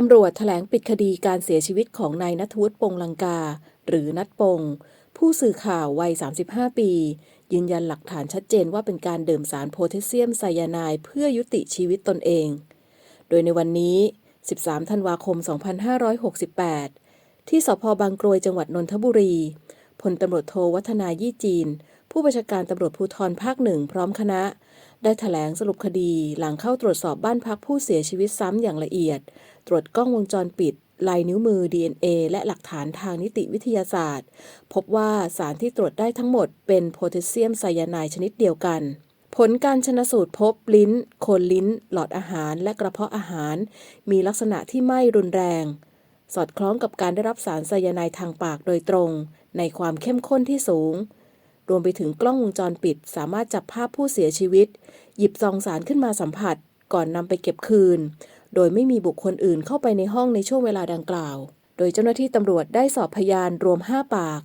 ตำรวจแถลงปิดคดีการเสียชีวิตของนายนัทวุฒิปงลังกา หรือนัทปง ผู้สื่อข่าววัย 35 ปี ยืนยันหลักฐานชัดเจนว่าเป็นการดื่มสารโพแทสเซียมไซยาไนด์เพื่อยุติชีวิตตนเอง โดยในวันนี้ 13 ธันวาคม 2568 ที่สพบางกรวยจังหวัดนนทบุรีพลตำรวจโทวัฒนายี่จีน ผู้บัญชาการตำรวจภูธรภาคหนึ่งพร้อมคณะ ได้แถลงสรุปคดีหลังเข้าตรวจสอบบ้านพักผู้เสียชีวิตซ้ำอย่างละเอียด ตรวจกล้องวงจรปิด ลายนิ้วมือ DNA และหลักฐานทางนิติวิทยาศาสตร์ พบว่าสารที่ตรวจได้ทั้งหมดเป็นโพแทสเซียมไซยาไนด์ชนิดเดียวกันผลการชนสูตรพบลิ้น โคนลิ้น หลอดอาหาร และกระเพาะอาหาร มีลักษณะที่ไม่รุนแรง สอดคล้องกับการได้รับสารไซยาไนด์ทางปากโดยตรง ในความเข้มข้นที่สูง รวมไปถึงกล้องวงจรปิด สามารถจับภาพผู้เสียชีวิต หยิบซองสารขึ้นมาสัมผัส ก่อนนำไปเก็บคืน โดยไม่มีบุคคลอื่นเข้าไปในห้องในช่วงเวลาดังกล่าว โดยเจ้าหน้าที่ตำรวจได้สอบพยานรวม 5 ปาก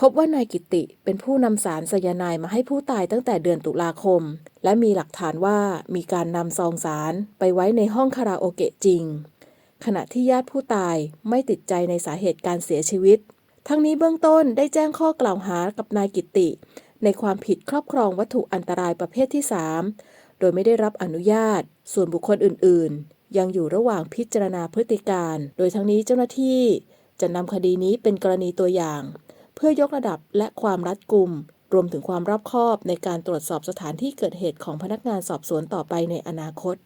พบว่านายกิติเป็นผู้นำสารไซยาไนด์มาให้ผู้ตายตั้งแต่เดือนตุลาคม และมีหลักฐานว่ามีการนำซองสารไปไว้ในห้องคาราโอเกะจริงขณะที่ญาติผู้ตายไม่ติดใจในสาเหตุการเสียชีวิต ทั้งนี้เบื้องต้นได้แจ้งข้อกล่าวหากับนายกิติ ในความผิดครอบครองวัตถุอันตรายประเภทที่ 3 โดยไม่ได้รับอนุญาต ส่วนบุคคลอื่น ๆ ยังอยู่ระหว่างพิจารณาพฤติการ โดยทั้งนี้เจ้าหน้าที่จะนำคดีนี้เป็นกรณีตัวอย่าง เพื่อยกระดับและความรัดกุม รวมถึงความรอบคอบในการตรวจสอบสถานที่เกิดเหตุของพนักงานสอบสวนต่อไปในอนาคต